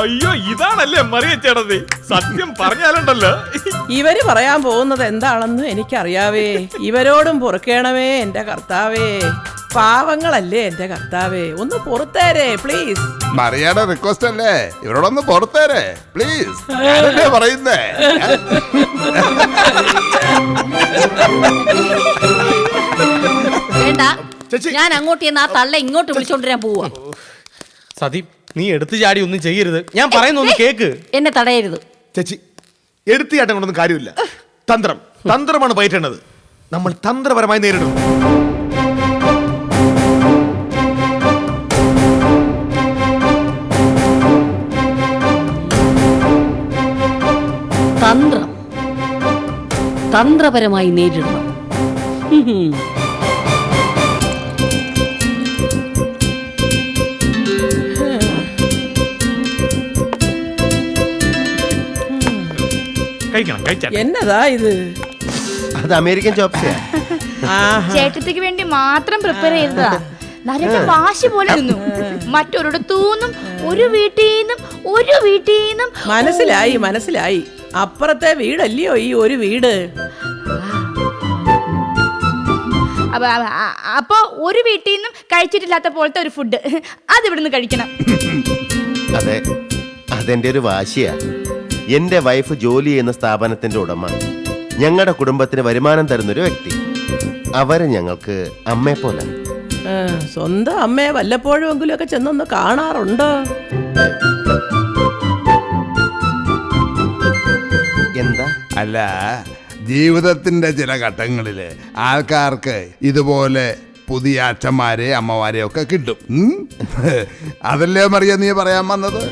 അയ്യോ ഇതാണല്ലേ മറിയ സത്യം പറഞ്ഞാലുണ്ടല്ലോ. ഇവർ പറയാൻ പോകുന്നത് എന്താണെന്ന് എനിക്കറിയാവേ. ഇവരോടും പൊറുക്കേണമേ എന്റെ കർത്താവേ. പാവങ്ങളല്ലേ എന്റെ കർത്താവേ. ഒന്ന് പുറത്തേരേ പ്ലീസ് മറിയാടെ റിക്വസ്റ്റ് അല്ലേ? ഇവരോടൊന്ന് പുറത്തേരെ പ്ലീസ് ഞാനല്ലേ പറയുന്നേ? വേണ്ട. ചേച്ചി. ഞാൻ അങ്ങോട്ട് ചെന്ന് ആ തള്ള ഇങ്ങോട്ട് വിളിച്ചോണ്ടിരാൻ പോവാ. സതി നീ എടുത്തു ചാടി ഒന്നും ചെയ്യരുത്. ഞാൻ പറയുന്ന ഒന്ന് കേക്ക്. എന്നെ തടയരുത്. ചേച്ചി എടുത്തു ചാട്ടം കൊണ്ടൊന്നും കാര്യമില്ല. തന്ത്രം. തന്ത്രമാണ് പയറ്റേണ്ടത്. നമ്മൾ തന്ത്രപരമായി നേരിടും. തന്ത്രം. തന്ത്രപരമായി നേരിടണം. കഴിക്കണം കഴിച്ചാൽ എന്നതാ ഇത്? അത് അമേരിക്കൻ ചോപ്സിയാ. ചേട്ടത്തിക്ക് വേണ്ടി മാത്രം പ്രിപ്പയർ ചെയ്തതാ. നല്ല വാശി പോലെ ഇരുന്നു മറ്റൊരിടത്തൂന്നും ഒരു വീട്ടിൽ നിന്നും ഒരു വീട്ടിൽ നിന്നും മനസ്സിലായി മനസ്സിലായി. അപ്പുറത്തെ വീടല്ലയോ ഈ ഒരു വീട്? അപ്പൊ ഒരു വീട്ടിൽ നിന്നും കഴിച്ചിട്ടില്ലാത്ത പോലത്തെ ഒരു ഫുഡ് അത് ഇവിടുന്ന് കഴിക്കണം. അതെ അതെന്റെ ഒരു വാശിയാ. എന്റെ വൈഫ് ജോലി ചെയ്യുന്ന സ്ഥാപനത്തിന്റെ ഉടമ. ഞങ്ങളുടെ കുടുംബത്തിന് വരുമാനം തരുന്നൊരു വ്യക്തി. അവരെ ഞങ്ങൾക്ക് അമ്മയെ പോലെ. ആ, സ്വന്തം അമ്മയെ വല്ലപ്പോഴുമെങ്കിലും ഒക്കെ ചെന്നൊന്ന് കാണാറുണ്ട്. എന്താ? അല്ല ജീവിതത്തിന്റെ ചില ഘട്ടങ്ങളിൽ ആൾക്കാർക്ക് ഇതുപോലെ പുതിയ അച്ഛന്മാരെ അമ്മമാരെ ഒക്കെ കിട്ടും. ഉം? അതല്ലേ മറിയ നീ പറയാൻ വന്നത്?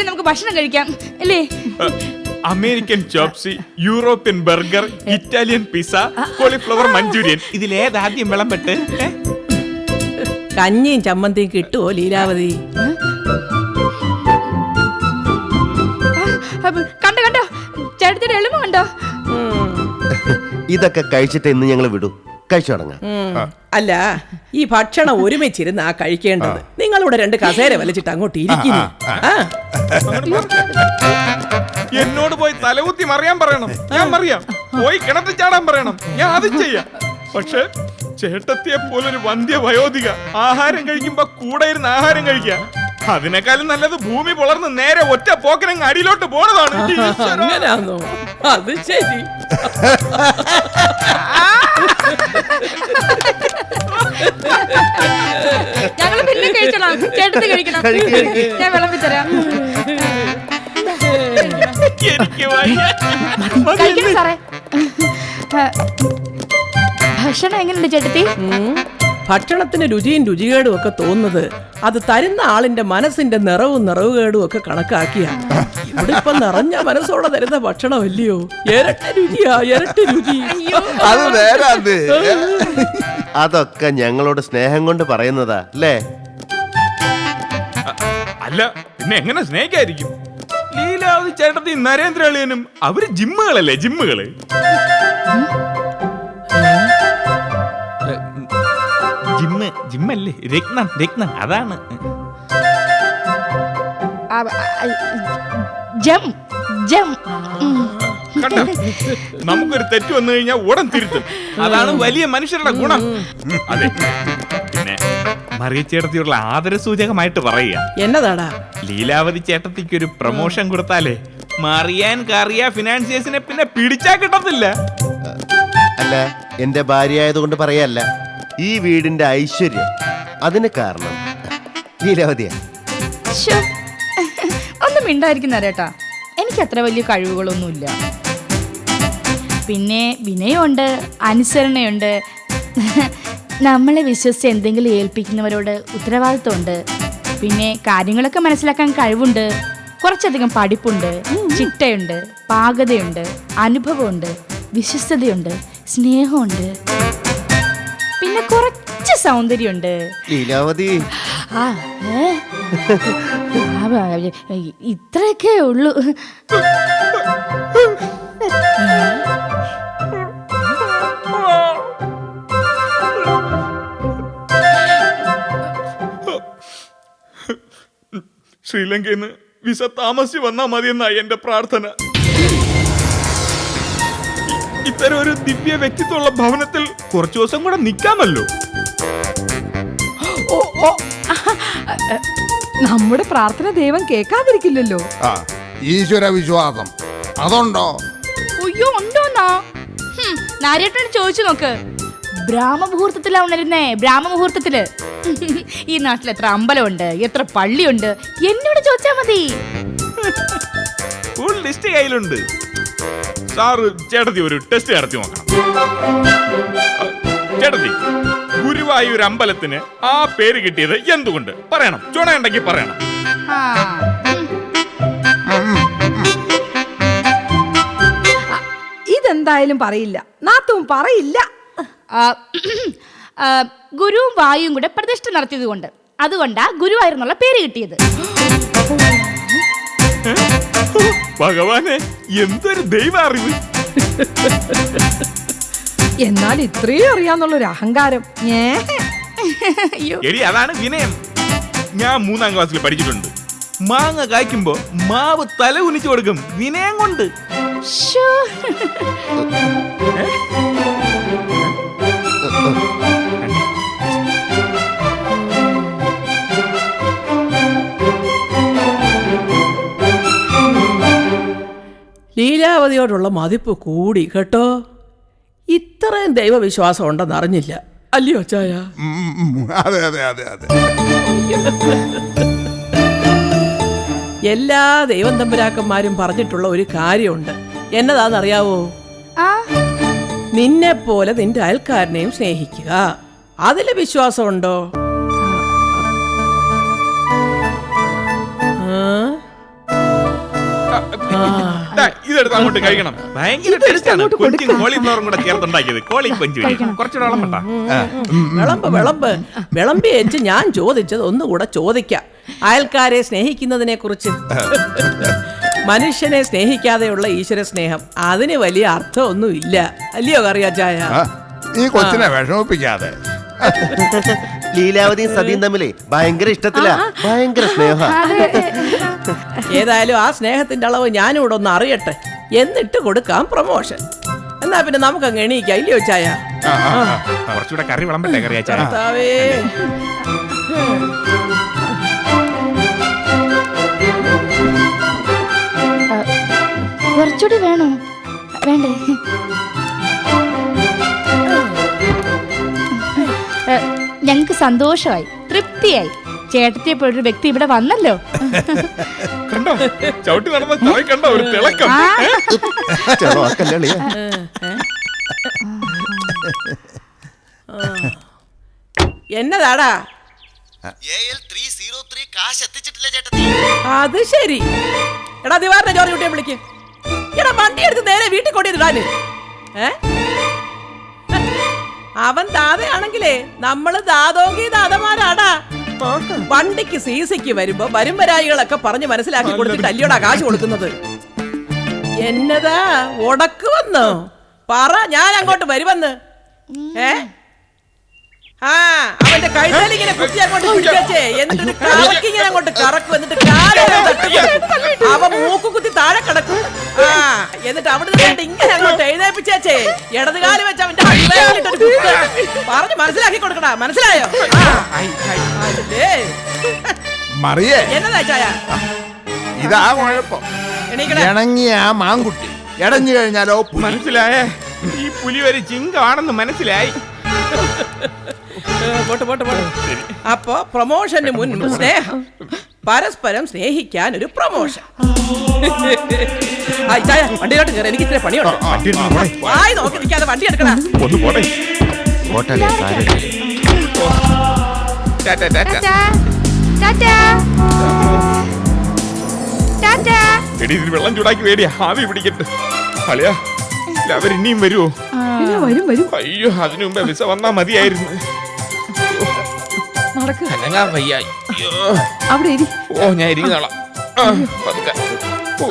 ഏതായാലും നമുക്ക് ഭക്ഷണം കഴിക്കാം. അല്ലേ? American chop suey European burger Italian pizza cauliflower Manchurian. ഇതിലേതാദ്യം വിളമ്പെട്ട്? കഞ്ഞിയും ചമ്മന്തിയും കിട്ടുമോ ലീലാവതി? കണ്ടോ കണ്ടോ? ചേട്ടത്തിന്റെ എളിമ കണ്ടോ? ഇതൊക്കെ കഴിച്ചിട്ട് ഇന്ന് ഞങ്ങൾ വിടൂ. കഴിച്ചു തുടങ്ങാം. അല്ല ഈ ഭക്ഷണം ഒരുമിച്ചിരുന്ന് ആ. കഴിക്കേണ്ടത് നിങ്ങളിവിടെ രണ്ട് കസേര വലിച്ചിട്ട് അങ്ങോട്ട് ഇരിക്കുന്നു. എന്നോട് പോയി തലകുത്തി മറിയാൻ പറയണം. ഞാൻ മറിയാം. പോയി കിണറ്റിൽ ചാടാൻ പറയണം. ഞാൻ അത് ചെയ്യാം. പക്ഷെ ചേട്ടത്തിയെ പോലൊരു വന്ധ്യ വയോധിക ആഹാരം കഴിക്കുമ്പോ കൂടെ ഇരുന്ന് ആഹാരം കഴിക്കുക അതിനേക്കാളും നല്ലത് ഭൂമി പുളർന്ന് നേരെ ഒറ്റ പോക്കനങ്ങ് അടിയിലോട്ട് പോണതാണ്. അങ്ങനാന്നോ അത് ശരി. ഞങ്ങൾ പിന്നെ കഴിക്കണം ചേട്ടത്തി കഴിക്കണം. ഞാൻ വിളമ്പി തരാം. എനിക്ക് വയ്യ. കഴിക്കണം സാറേ. ഭക്ഷണം എങ്ങനെയുണ്ട് ചേട്ടത്തി? ഉം. ഭക്ഷണത്തിന് രുചിയും രുചികേടും ഒക്കെ തോന്നുന്നത് അത് തരുന്ന ആളിന്റെ മനസ്സിന്റെ നിറവും നിറവുകേടും ഒക്കെ കണക്കാക്കിയാണ്. ഇവിടെ ഇപ്പൊ നിറഞ്ഞ മനസ്സോടെ തരുന്ന ഭക്ഷണമല്ലയോ? ഇരട്ട രുചിയാ ഇരട്ട രുചി. അത് അതൊക്കെ ഞങ്ങളോട് സ്നേഹം കൊണ്ട് പറയുന്നതാ അല്ലേ? അല്ല പിന്നെ എങ്ങനെ സ്നേഹിക്കായിരിക്കും? ലീലാവതി ചേട്ടത്തി നരേന്ദ്ര അളിയനും അവർ ജിമ്മുകളല്ലേ ജിമ്മുകൾ? ജിമ്മ് ജിമ്മല്ലേ രത്നം രത്നം. അതാണ്. ജം ജം. കണ്ടോ? നമുക്കൊരു തെറ്റ് വന്നു കഴിഞ്ഞാൽ ഉടൻ തിരുത്തും. അതാണ് വലിയ മനുഷ്യരുടെ ഗുണം. അതെ. പിന്നെ മറിയച്ചേട്ടത്തിയുള്ള ആദര സൂചകമായിട്ട് പറയുക. എന്നതാടാ? ലീലാവതി ചേട്ടത്തിക്ക് ഒരു പ്രൊമോഷൻ കൊടുത്താലേ മറിയാൻ കറിയ ഫിനാൻസിയേഴ്സിനെ പിന്നെ പിടിച്ചാ കിട്ടത്തില്ല. അല്ല എന്റെ ഭാര്യ ആയതുകൊണ്ട് പറയല്ല. ഈ വീടിന്റെ ഐശ്വര്യം അതിന് കാരണം. ഒന്നും മിണ്ടായിരിക്കുന്ന ചേട്ടാ എനിക്ക് അത്ര വലിയ കഴിവുകളൊന്നുമില്ല. പിന്നെ വിനയമുണ്ട് അനുസരണയുണ്ട്. നമ്മളെ വിശ്വസിച്ച് എന്തെങ്കിലും ഏൽപ്പിക്കുന്നവരോട് ഉത്തരവാദിത്വമുണ്ട്. പിന്നെ കാര്യങ്ങളൊക്കെ മനസ്സിലാക്കാൻ കഴിവുണ്ട്. കുറച്ചധികം പഠിപ്പുണ്ട് ചിട്ടയുണ്ട് പാകതയുണ്ട് അനുഭവമുണ്ട് വിശ്വസ്തതയുണ്ട് സ്നേഹമുണ്ട്. സൗന്ദര്യമുണ്ട്. ലീലാവതി. ആ ഇത്രയൊക്കെ ഉള്ളു. ശ്രീലങ്കയിൽ നിന്ന് വിസ താമസിച്ച് വന്നാൽ മതിയെന്നായി എന്റെ പ്രാർത്ഥന. ഇത്തരം ഒരു ദിവ്യ വ്യക്തിത്വമുള്ള ഭവനത്തിൽ കുറച്ചു ദിവസം കൂടെ നിൽക്കാമല്ലോ ഓ ഓ. നമ്മുടെ പ്രാർത്ഥന ദൈവം കേൾക്കാതിരിക്കില്ലല്ലോ. ആ ഈശ്വര വിശ്വാസം. അതുണ്ടോ? അയ്യോ ഉണ്ടോന്നാ? നാരേട്ടൻ നാരേട്ടനോട് ചോദിച്ചു നോക്ക്. ബ്രാഹ്മമുഹൂർത്തത്തിലാ ഉണരുന്നേ ബ്രാഹ്മമുഹൂർത്തത്തിൽ. ഈ നാട്ടിൽ എത്ര അമ്പലമുണ്ട് എത്ര പള്ളിയുണ്ട് എന്നോട് ചോദിച്ചാ മതി. ഫുൾ ലിസ്റ്റ് കയ്യിലുണ്ട്. സാറ് ചേട്ടത്തി ഒരു ടെസ്റ്റ് നടത്തി നോക്കണം. ചേട്ടത്തി. ഗുരുവായൂർ അമ്പലത്തിന് ആ പേര് കിട്ടിയത് എന്തുകൊണ്ട്? പറയണം. ചുണയുണ്ടെങ്കിൽ പറയണം. ഇതെന്തായാലും പറയില്ല. നാത്തും പറയില്ല. ആ, ആ, ഗുരുവും വായുവും കൂടെ പ്രതിഷ്ഠ നടത്തിയത് കൊണ്ട് അതുകൊണ്ടാ ഗുരുവായിരുന്നുള്ള പേര് കിട്ടിയത്. ഭഗവാനെ എന്തൊരു ദൈവ അറിവ് എന്നാൽ ഇത്രയും അറിയാന്നുള്ളൊരു അഹങ്കാരം. ഏ? അയ്യോ. എടി അതാണ് വിനയം. ഞാൻ മൂന്നാം ക്ലാസ്സിൽ പഠിച്ചിട്ടുണ്ട്. മാങ്ങ കായ്ക്കുമ്പോ മാവ് തല ഉനിച്ചു കൊടുക്കും വിനയം കൊണ്ട്. ശ്ശോ. ലീലാവതിയോടുള്ള മതിപ്പ് കൂടി കേട്ടോ? ഇത്രയും ദൈവവിശ്വാസം ഉണ്ടെന്ന് അറിഞ്ഞില്ല. അല്ലയോ ഉം. അതെ അതെ അതെ അതെ. എല്ലാ ദൈവം തമ്പുരാക്കന്മാരും പറഞ്ഞിട്ടുള്ള ഒരു കാര്യമുണ്ട്. എന്നതാണെന്നറിയാവോ? ആ. നിന്നെ പോലെ നിന്റെ അയൽക്കാരനെയും സ്നേഹിക്കുക. അതിൽ വിശ്വാസമുണ്ടോ? ആ? ദാ, ഇതെടുത്ത് അങ്ങോട്ട് കഴിക്കണം. ഭയങ്കര ടേസ്റ്റാണ് കൊഞ്ചും കോളിഫ്ലവറും കൂടെ ചേർത്തുണ്ടാക്കിയത്. കോളി കൊഞ്ചു കുറച്ചുകൂടെ വെള്ളം വേണ്ട വിളമ്പ് വിളമ്പ്. വിളമ്പി വെച്ച് ഞാൻ ചോദിച്ചത് ഒന്നുകൂടെ ചോദിക്കാം. അയൽക്കാരെ സ്നേഹിക്കുന്നതിനെ കുറിച്ച്. മനുഷ്യനെ സ്നേഹിക്കാതെയുള്ള ഈശ്വര സ്നേഹം. അതിന് വലിയ അർത്ഥമൊന്നും ഇല്ല അല്ലയോ കറിയാച്ചായ? ഈ കൊച്ചിനെ വിഷമിപ്പിക്കാതെ. ലീലാവതിയും സതിയും തമ്മിലേ ഭയങ്കര ഇഷ്ടത്തില. ഭയങ്കര സ്നേഹ. ഏതായാലും ആ സ്നേഹത്തിന്റെ അളവ് ഞാനും ഇവിടെ ഒന്ന് അറിയട്ടെ. എന്നിട്ട് കൊടുക്കാം പ്രൊമോഷൻ. എന്നാ പിന്നെ നമുക്ക് അങ്ങ് എണീക്കാം. ഇല്ലയോ ചായ. കുറച്ചുകൂടെ കറി വിളമ്പട്ടെ കറി കർത്താവേ. കുറച്ചുകൂടി വേണോ? വേണ്ടേ? ഞങ്ങൾക്ക് ഞങ്ങക്ക് സന്തോഷമായി തൃപ്തിയായി. ചേട്ടത്തിയെ പോലൊരു വ്യക്തി ഇവിടെ വന്നല്ലോ. കണ്ടോ? ചവിട്ടി നടന്ന ചവി കണ്ടോ? ഒരു തിളക്കം. ആ, ചെറുവാക്കല്ലേ എത്തിച്ചിട്ടില്ല എന്നതാടാ അത് ശരി. എടാ ദിവാറിന്റെ ജോറി കുട്ടിയെ വിളിക്ക്. എടാ വണ്ടി എടുത്ത് നേരെ വീട്ടിൽ കൊണ്ടിരുന്നാൽ ഏ? അവൻ ദാതയാണെങ്കിലേ നമ്മൾ ദാതോങ്കി ദാതമാരാടാ. വണ്ടിക്ക് സി സിക്ക് വരുമ്പോ വരുംവരായികളൊക്കെ പറഞ്ഞ് മനസ്സിലാക്കി കൊടുത്തിട്ട് അല്ലയോടാ കാശ് കൊടുക്കുന്നത്. എന്നതാ ഉടക്ക് വന്നോ? പറ ഞാൻ അങ്ങോട്ട് വരുമെന്ന്. ഏ? അവന്റെ കഴുത്തിൽ ഇങ്ങനെ കുത്തി അങ്ങോട്ട് പിടിച്ചേ എന്നിട്ട് കാലക്ക് ഇങ്ങനെ അങ്ങോട്ട് കറക്കും. എന്നിട്ട് കാലം അവ മൂക്ക് കുത്തി താഴെ കിടക്കും. ആ എന്നിട്ട് അവിടെ നിന്ന് ഇങ്ങനെ അങ്ങോട്ട് എഴുന്നേപ്പിച്ചേച്ചേ ഇടത് കാൽ വെച്ച് അവന്റെ അടിവയറിലിട്ടൊരു. പറഞ്ഞ് മനസ്സിലാക്കി കൊടുക്കടാ. മനസ്സിലായോ? മറിയേ. എന്നതാ ചായ? ഇതാ കുഴപ്പം. ഇണങ്ങിയ ആ മാങ്കുട്ടി ഇടഞ്ഞു കഴിഞ്ഞാലോ മനസ്സിലായേ? ഈ പുലി ഒരു ചിങ്കാണെന്ന് മനസ്സിലായി. പോട്ടെ പോട്ടെ പോട്ടെ. അപ്പോ പ്രൊമോഷന് മുൻപ് സ്നേഹം. പരസ്പരം സ്നേഹിക്കാൻ ഒരു പ്രൊമോഷൻ. വണ്ടിയിലോട്ട് കയറി എനിക്ക് ഇത്തിരി പണിയുണ്ട്. വായി നോക്കി നിൽക്കാതെ വണ്ടി എടുക്കണ വെള്ളം ചൂടാക്കി വേടിയ. ആവി പിടിക്കട്ടെ. അളിയാ അവർ ഇനിയും വരുമോ വരും വരും അയ്യോ അതിനു മുമ്പേ വിസ വന്നാ മതിയായിരുന്നു. നടക്ക്. അനങ്ങാൻ വയ്യ. അയ്യോ. അവിടെ ഇരി. ഓ ഞാൻ ഇരിക്കുന്നോളാം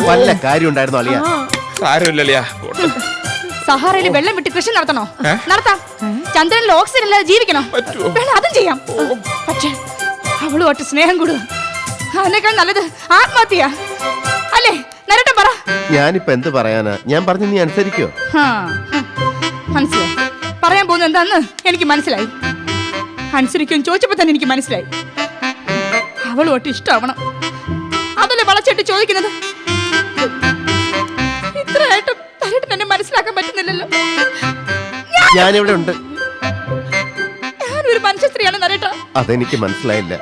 വല്ല കാര്യം ഉണ്ടായിരുന്നു അളിയ സാരമില്ലല്ലയാ പോട്ടെ. സഹാറയിൽ വെള്ളം വിട്ട് കൃഷി നടത്തണോ? നടത്താം. ചന്ദ്രനിൽ ഓക്സിജൻ ഇല്ലാതെ ജീവിക്കണോ? പറ്റുമോ? വേണം അതും ചെയ്യാം. പക്ഷേ അവളുമായിട്ട് സ്നേഹം കൂടുക അതിനേക്കാൾ നല്ലത് ആത്മഹത്യ അല്ലേ നേരട്ടെ പറ. ഞാനിപ്പോ എന്ത് പറയാനാ? ഞാൻ പറഞ്ഞു നീ അനുസരിക്കോ? മനസ്സിലായി. പറയാൻ പോകുന്നത് എന്താന്ന് എനിക്ക് മനസ്സിലായി. അനുസരിക്കും ചോദിച്ചപ്പോ തന്നെ എനിക്ക് മനസ്സിലായി. അവളുമായിട്ട് ഇഷ്ടമാവണം അതല്ലേ വളച്ചിട്ട് ചോദിക്കുന്നത്? ഇത്രയായിട്ടും നരട്ടൻ എന്നെ മനസ്സിലാക്കാൻ പറ്റുന്നില്ലല്ലോ. ഞാനിവിടെ ഉണ്ട്. ഞാനൊരു മനുഷ്യ സ്ത്രീയാണ് നരേട്ട. അതെനിക്ക് മനസ്സിലായില്ല.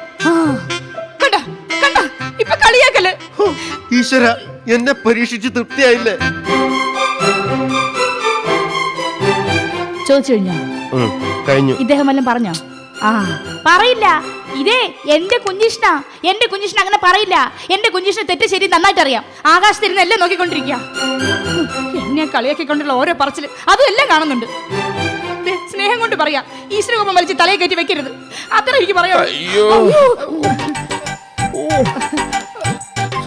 കണ്ട കണ്ട ഇപ്പൊ കളിയാക്കല്ലേ ഈശ്വര എന്നെ പരീക്ഷിച്ച് തൃപ്തിയായില്ലേ? ചോദിച്ചു കഴിഞ്ഞോ? കഴിഞ്ഞു. ഇദ്ദേഹം എല്ലാം പറഞ്ഞോ? പറയില്ല. ഇതേ എന്റെ കുഞ്ഞിഷ്ണ എന്റെ കുഞ്ഞിഷ്ണ അങ്ങനെ പറയില്ല. എന്റെ കുഞ്ഞിഷ്ണ തെറ്റ് ശരി നന്നായിട്ട് അറിയാം ആകാശത്തിരുന്ന് എല്ലാം നോക്കിക്കൊണ്ടിരിക്കുക എന്നെ കളിയാക്കിക്കൊണ്ടുള്ള ഓരോ പറച്ചിൽ അതും എല്ലാം കാണുന്നുണ്ട് സ്നേഹം കൊണ്ട് പറയാ. ഈശ്വരകോപം വലിച്ച് തലയെ കയറ്റി വെക്കരുത്. അത്ര എനിക്ക് പറയാം.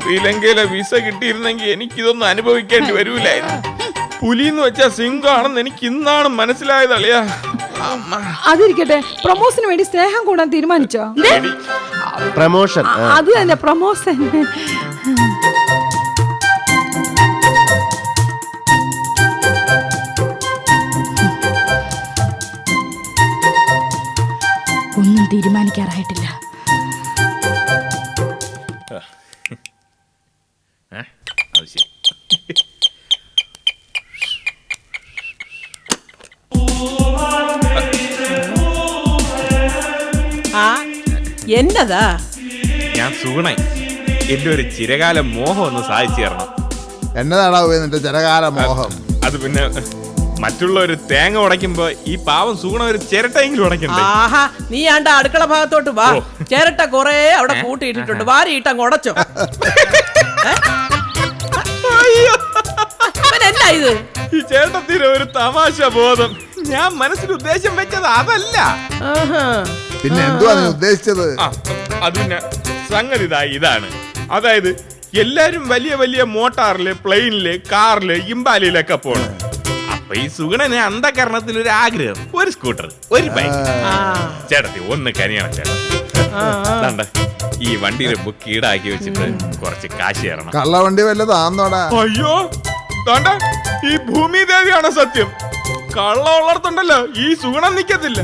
ശ്രീലങ്കയിലെ വിസ കിട്ടിയിരുന്നെങ്കിൽ എനിക്കിതൊന്നും അനുഭവിക്കേണ്ടി വരൂലായിരുന്നു. പുലി എന്ന് വെച്ചാ സിംഗാണെന്ന് എനിക്ക് ഇന്നാണ് മനസ്സിലായത് അളിയാ. അതിരിക്കട്ടെ. പ്രൊമോഷന് വേണ്ടി സ്നേഹം കൂടാൻ തീരുമാനിച്ചോ? പ്രൊമോഷൻ. അത് തന്നെ പ്രൊമോഷൻ. ഒന്നും തീരുമാനിക്കാറായിട്ടില്ല. എന്നതാ ഞാൻ സൂണായി എന്റെ ഒരു ചിരകാല മോഹം ഒന്ന് സാധിച്ചു തരണം. എന്നതാടാ നിന്റെ ചിരകാല മോഹം? അത് പിന്നെ മറ്റുള്ള ഒരു തേങ്ങ ഉടയ്ക്കുമ്പോ ഈ പാവം സൂണ ഒരു ചിരട്ടെങ്കിലും ഉടയ്ക്കണ്ടേ? ആഹാ നീ ആണ്ട അടുക്കള ഭാഗത്തോട്ട് വാ. ചിരട്ട കൊറേ അവിടെ കൂട്ടിയിട്ടിട്ടുണ്ട്. വാരിയിട്ടങ്ങ് ഉടച്ചോ. ഏ? ഇവൻ എന്നാ ഇത്? ഈ ചേട്ടത്തിന് ഒരു തമാശ ബോധം. ഞാൻ മനസ്സിൽ ഉദ്ദേശം വെച്ചത് അതല്ല. ആഹാ. പിന്നെ എന്തുവാ നീ ഉദ്ദേശിച്ചത്? ആ, അത് സംഗതി ഇതാ ഇതാണ്. അതായത് എല്ലാരും വലിയ വലിയ മോട്ടാറിൽ പ്ലെയിനിൽ കാറിൽ ഇമ്പാലിയിലൊക്കെ പോണം. അപ്പൊ ഈ സുഗണന് അന്ധകരണത്തിൽ ഒരു ആഗ്രഹം. ഒരു സ്കൂട്ടർ ഒരു ബൈക്ക്. ആ, ചേട്ടത്തി ഒന്ന് കനിയണം. ദാണ്ടെ, ഈ വണ്ടിയുടെ ബുക്ക് ഈടാക്കി വെച്ചിട്ട് കുറച്ച് കാശ് തരണം. കള്ളവണ്ടി വല്ലതാന്നോടാ അയ്യോ താണ്ട ഈ ഭൂമി ദേവിയാണ് സത്യം? കള്ള ഉള്ളടത്തുണ്ടല്ലോ ഈ സുഗണം നിക്കത്തില്ല.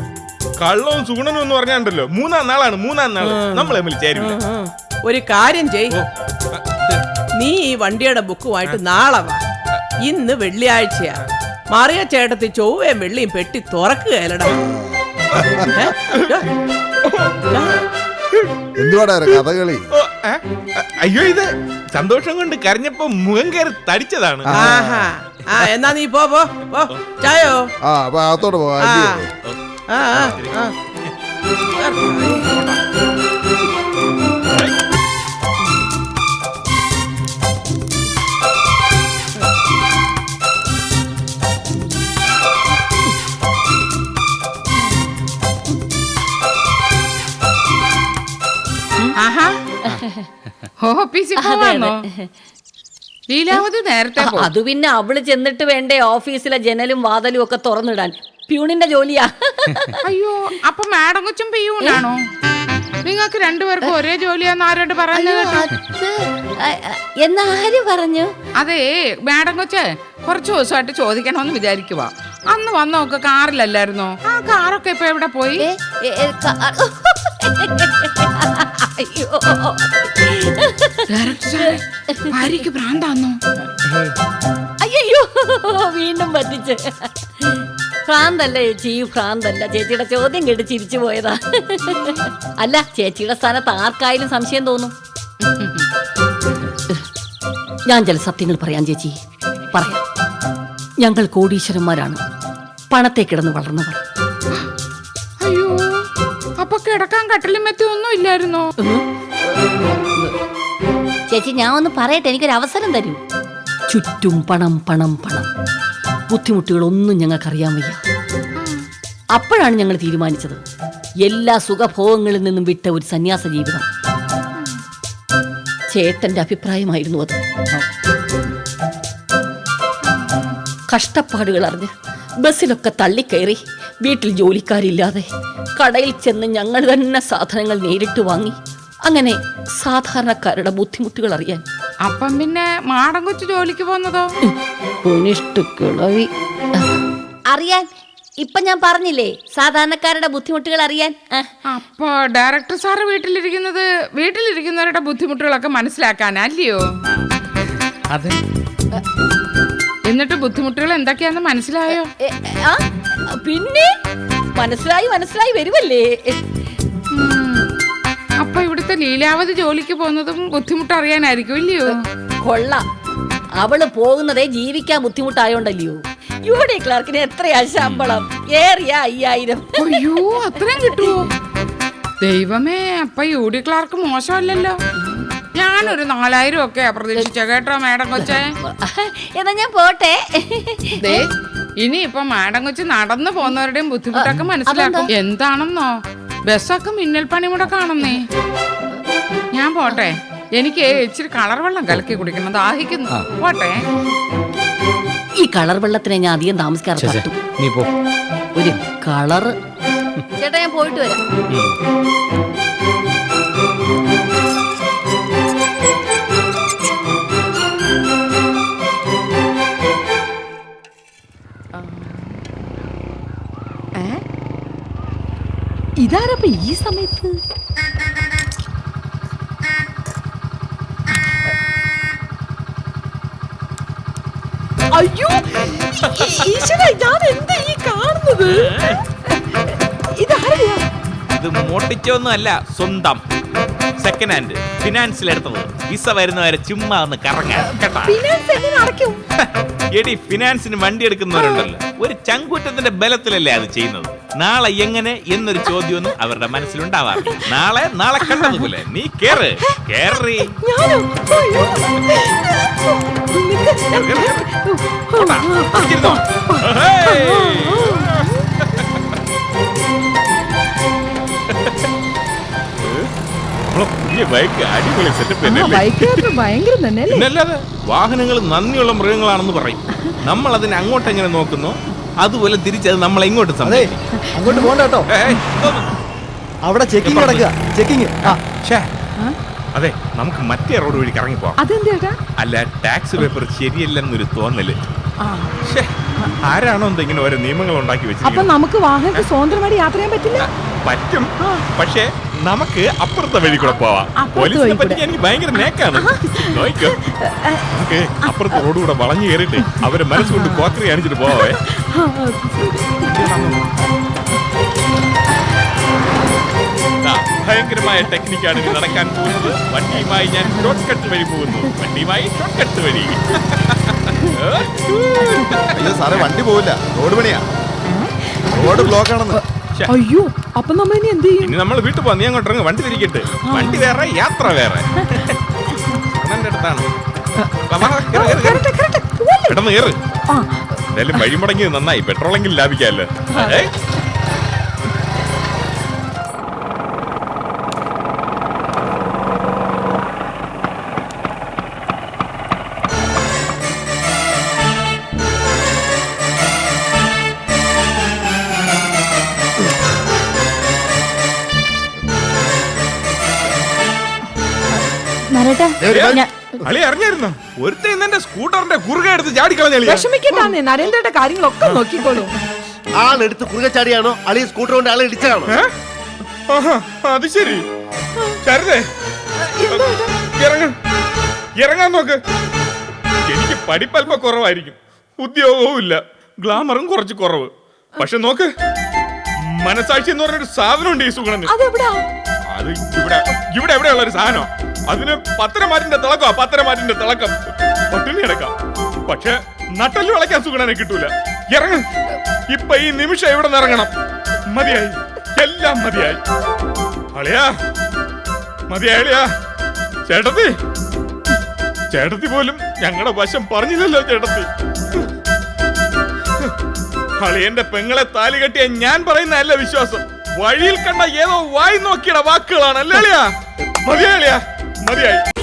കള്ളവും സുഗുണനും എന്ന് പറഞ്ഞാണ്ടല്ലോ. മൂന്നാം നാളാണ് മൂന്നാം നാൾ. നമ്മൾ തമ്മിൽ ചേരില്ല ഒരു കാര്യം ചെയ്. നീ ഈ വണ്ടിയുടെ ബുക്കുമായിട്ട് നാളെ വാ. ഇന്ന് വെള്ളിയാഴ്ചയാ. മാറിയ ചേട്ടത്തി ചൊവ്വയും വെള്ളിയും പെട്ടി തുറക്കുകയല്ലടാ. എന്തുവാടാ കഥകളി? അയ്യോ ഇത് സന്തോഷം കൊണ്ട് കരഞ്ഞപ്പോ മുഖം കയറി തടിച്ചതാണ്. ആഹാ. ആ എന്നാ നീ പോ പോ പോ. ചായോ? ആ അപ്പൊ അകത്തോട്ട് പോവാ ആ അല്ലയോ? ആ ആ, ആ ആഹാ. ഓഫീസിൽ പോവാന്നോ? ലീലാവതി നേരത്തെ പോ. അത് പിന്നെ അവൾ ചെന്നിട്ട് വേണ്ടേ ഓഫീസിലെ ജനലും വാതലും ഒക്കെ തുറന്നിടാൻ. പ്യൂണിന്റെ ജോലിയാ. അയ്യോ അപ്പൊ മാഡം കൊച്ചും പിയൂണാണോ? നിങ്ങൾക്ക് രണ്ടുപേർക്കും ഒരേ ജോലിയാന്ന് ആരോട് പറഞ്ഞു എന്നാര് പറഞ്ഞു? അതേ മാഡം കൊച്ചേ കുറച്ച് ദിവസമായിട്ട് ചോദിക്കണമെന്ന് വിചാരിക്കുക അന്ന് വന്നോക്ക് കാറിലല്ലായിരുന്നോ? ആ കാറൊക്കെ ഇപ്പൊ എവിടെ പോയി? ഭാര്യക്ക് ഭ്രാന്താന്നോ? അയ്യോ വീണ്ടും പറ്റിച്ച്. ഭ്രാന്തല്ല ചേച്ചി ഭ്രാന്തല്ല. ചേച്ചിയുടെ ചോദ്യം കേട്ട് ചിരിച്ചു പോയതാ. അല്ല ചേച്ചിയുടെ സ്ഥാനത്ത് ആർക്കായാലും സംശയം തോന്നും. ഞാൻ ചില സത്യങ്ങൾ പറയാം ചേച്ചി. പറയാം. ഞങ്ങൾ കോടീശ്വരന്മാരാണ്. പണത്തെ കിടന്ന് വളർന്നവർ. അയ്യോ അപ്പൊ കിടക്കാൻ കട്ടിലും മെത്തി ഒന്നും ഇല്ലായിരുന്നോ? ചേച്ചി ഞാൻ ഒന്ന് പറയട്ടെ എനിക്കൊരു അവസരം തരൂ. ചുറ്റും പണം പണം പണം. ബുദ്ധിമുട്ടുകളൊന്നും ഞങ്ങൾക്കറിയാൻ വയ്യ. അപ്പോഴാണ് ഞങ്ങൾ തീരുമാനിച്ചത്. എല്ലാ സുഖഭോഗങ്ങളിൽ നിന്നും വിട്ട ഒരു സന്യാസ ജീവിതം. ചേട്ടന്റെ അഭിപ്രായമായിരുന്നു അത്. കഷ്ടപ്പാടുകൾ അറിഞ്ഞ് ബസ്സിലൊക്കെ തള്ളിക്കയറി വീട്ടിൽ ജോലിക്കാരില്ലാതെ കടയിൽ ചെന്ന് ഞങ്ങൾ തന്നെ സാധനങ്ങൾ നേരിട്ട് വാങ്ങി അങ്ങനെ സാധാരണക്കാരുടെ ബുദ്ധിമുട്ടുകൾ അറിയാൻ. അപ്പം പിന്നെ മാടം കൊച്ചു ജോലിക്ക് പോകുന്നതോ? കിളവി അറിയാൻ. ഇപ്പൊ ഞാൻ പറഞ്ഞില്ലേ സാധാരണക്കാരുടെ ബുദ്ധിമുട്ടുകൾ അറിയാൻ. ആ, അപ്പോ ഡയറക്ടർ സാറ് വീട്ടിലിരിക്കുന്നത് വീട്ടിലിരിക്കുന്നവരുടെ ബുദ്ധിമുട്ടുകളൊക്കെ മനസ്സിലാക്കാനല്ലയോ അതെ. എന്നിട്ട് ബുദ്ധിമുട്ടുകൾ എന്തൊക്കെയാന്ന് മനസ്സിലായോ? എ, ആ, പിന്നെ? മനസ്സിലായി മനസ്സിലായി വരുമല്ലേ. അപ്പൊ ഇവിടുത്തെ ലീലാവതി ജോലിക്ക് പോകുന്നതും ബുദ്ധിമുട്ടറിയാനായിരിക്കും ഇല്ലയോ? കൊള്ളാം. അവൾ പോകുന്നതേ ജീവിക്കാൻ ബുദ്ധിമുട്ടായോണ്ടല്ലയോ? യുടെ ക്ലർക്കിന് എത്രയാ ശമ്പളം? ഏറിയ അയ്യായിരം. അയ്യോ അത്രയും കിട്ടുമോ ദൈവമേ അപ്പൊ യു ഡി ക്ലാർക്ക് മോശമല്ലല്ലോ. ഞാനൊരു നാലായിരം ഒക്കെ പ്രതീക്ഷിച്ച കേട്ടോ മാഡം കൊച്ചേ. എന്നാ ഞാൻ പോട്ടെ. ഇനി ഇപ്പൊ മാഡം കൊച്ചു നടന്നു പോകുന്നവരുടെയും ബുദ്ധിമുട്ടൊക്കെ മനസ്സിലാക്കും. എന്താണെന്നോ? ബസ്സൊക്കെ മിന്നൽ പണിമുടെ കാണുന്നേ. ഞാൻ പോട്ടെ. എനിക്ക് ഇച്ചിരി കളർ വെള്ളം കലക്കി കുടിക്കണം. ദാഹിക്കുന്നു പോട്ടെ. ഈ കളർ വെള്ളത്തിനെ ഞാൻ അധികം താമസിക്കാറ് നീ പോ. ഒരു കളർ ചേട്ടാ ഞാൻ പോയിട്ട് വരാം. ഇതാരപ്പ ഈ സമയത്ത്? അയ്യോ ഈശ്വര ഞാൻ എന്താ ഈ കാണുന്നത്? ഇതാരയാ ഇത് മോട്ടിച്ചൊന്നും അല്ല സ്വന്തം. സെക്കൻഡ് ഹാൻഡ് ഫിനാൻസിൽ എടുത്തത്. വിസ വരുന്നവരെ ചുമ്മാ ഒന്ന് കറങ്ങാൻ കേട്ടാ? എടി ഫിനാൻസിന് വണ്ടി എടുക്കുന്നവരുണ്ടല്ലോ. ഒരു ചങ്കൂറ്റത്തിന്റെ ബലത്തിലല്ലേ അത് ചെയ്യുന്നത്? നാളെ എങ്ങനെ എന്നൊരു ചോദ്യമൊന്നും അവരുടെ മനസ്സിലുണ്ടാവാറില്ല. നാളെ നാളെ കണ്ടതുപോലെ. നീ കേറ്. കേറി. വാഹനങ്ങൾ നന്ദിയുള്ള മൃഗങ്ങളാണെന്ന് പറയും. നമ്മൾ അതിനെ അങ്ങോട്ട് എങ്ങനെ നോക്കുന്നു? അതുപോലെ തിരിച്ചത് നമ്മളെ എങ്ങോട്ട് അങ്ങോട്ട് പോകണ്ട കേട്ടോ. അവിടെ ചെക്കിങ് നടക്കുക ചെക്കിംഗ് അതെ നമുക്ക് മറ്റേ റോഡ് വഴി കറങ്ങി പോവാം. അതെന്താ അല്ല ടാക്സ് പേപ്പർ ശരിയല്ലെന്നൊരു തോന്നൽ. ആരാണോ എന്തെങ്കിലും ഇങ്ങനെ ഓരോ നിയമങ്ങൾ ഉണ്ടാക്കി അപ്പൊ വെച്ചിരിക്കുന്നത് നമുക്ക് വാഹനത്തിൽ സ്വതന്ത്രമായിട്ട് യാത്ര ചെയ്യാൻ പറ്റില്ല? പറ്റും. പക്ഷേ നമുക്ക് അപ്പുറത്തെ വഴി കൂടെ പോവാം. പോലീസിനെ പറ്റി. എനിക്ക് ഭയങ്കര നേക്കാണ്. നോക്കോ നമുക്ക് അപ്പുറത്തെ റോഡ് കൂടെ വളഞ്ഞു കയറിയിട്ട് അവരെ മനസ്സുകൊണ്ട് കോക്കറി അണിച്ചിട്ട് പോവേ ദാ, ഭയങ്കരമായ ടെക്നിക്കാണ് ഇത് നടക്കാൻ പോകുന്നത്. വണ്ടിയുമായി ഞാൻ ഷോർട്ട് കട്ട് വഴി പോകുന്നു. വണ്ടിയുമായി ഷോർട്ട് കട്ട് വഴി സാറേ വണ്ടി പോവില്ല. റോഡ് പണിയാ. റോഡ് ബ്ലോക്ക് ആണെന്ന്. അയ്യോ അപ്പൊ നമ്മൾ ഇനി എന്ത് ചെയ്യും? ഇനി നമ്മൾ വീട്ടിൽ പോവാം. നീ അങ്ങോട്ട് ഇറങ്ങി. വണ്ടി തിരിക്കട്ടെ. വണ്ടി വേറെ യാത്ര വേറെ. അണ്ണന്റെ അടുത്താണ്. കയറ് എന്തായാലും വഴി മുടങ്ങിയത് നന്നായി. പെട്രോളെങ്കിലും ലാഭിക്കാമല്ലോ ഏ? നരേട്ടാ ഞാൻ- അളി അറിഞ്ഞായിരുന്നോ? ഒരുത്തൻ ഇന്ന് എന്റെ സ്കൂട്ടറിന്റെ കുറുകെ എടുത്ത് നരേന്ദ്രയുടെ കാര്യങ്ങളൊക്കെ നോക്കിക്കോളൂ. ആളെടുത്ത് കുറുകച്ചാടിയാണോ അളി സ്കൂട്ടർ കൊണ്ട് ആളെ ഇടിച്ചതാണോ? അത് ശരി. ശരതേ ഇറങ്ങ. ഇറങ്ങാൻ നോക്ക്. എനിക്ക് പഠിപ്പൽപ്പ കുറവായിരിക്കും. ഉദ്യോഗവും ഇല്ല. ഗ്ലാമറും കുറച്ച് കുറവ്. പക്ഷെ നോക്ക് മനസാക്ഷി എന്ന് പറഞ്ഞൊരു സാധനം ഉണ്ട് ഈ സുഗണന്. അതെവിടാ? അത് ഇവിടെ ഇവിടെ എവിടെയുള്ള ഒരു സാധനം അതിന് പത്തരമാറ്റിന്റെ തിളക്കോ പത്തരമാറ്റിന്റെ തിളക്കം. പട്ടിണി കിടക്കാം. പക്ഷെ നട്ടൽ വിളയ്ക്കാൻ സുഗണനെ കിട്ടൂല. ഇറങ്ങ. ഇപ്പൊ ഈ നിമിഷം ഇവിടെ നിന്ന് ഇറങ്ങണം? മതിയായി. എല്ലാം മതിയായി. അളിയാ. മതിയായി അളിയാ. ചേട്ടത്തി. ചേട്ടത്തി പോലും ഞങ്ങളുടെ വശം പറഞ്ഞില്ലല്ലോ ചേട്ടത്തി. അളിയന്റെ പെങ്ങളെ താലി കെട്ടിയ ഞാൻ പറയുന്നതല്ല വിശ്വാസം. വഴിയിൽ കണ്ട ഏതോ വായി നോക്കിയുടെ വാക്കുകളാണ്. അല്ലേ അളിയാ? മതിയായി അളിയാ. മതിയായി.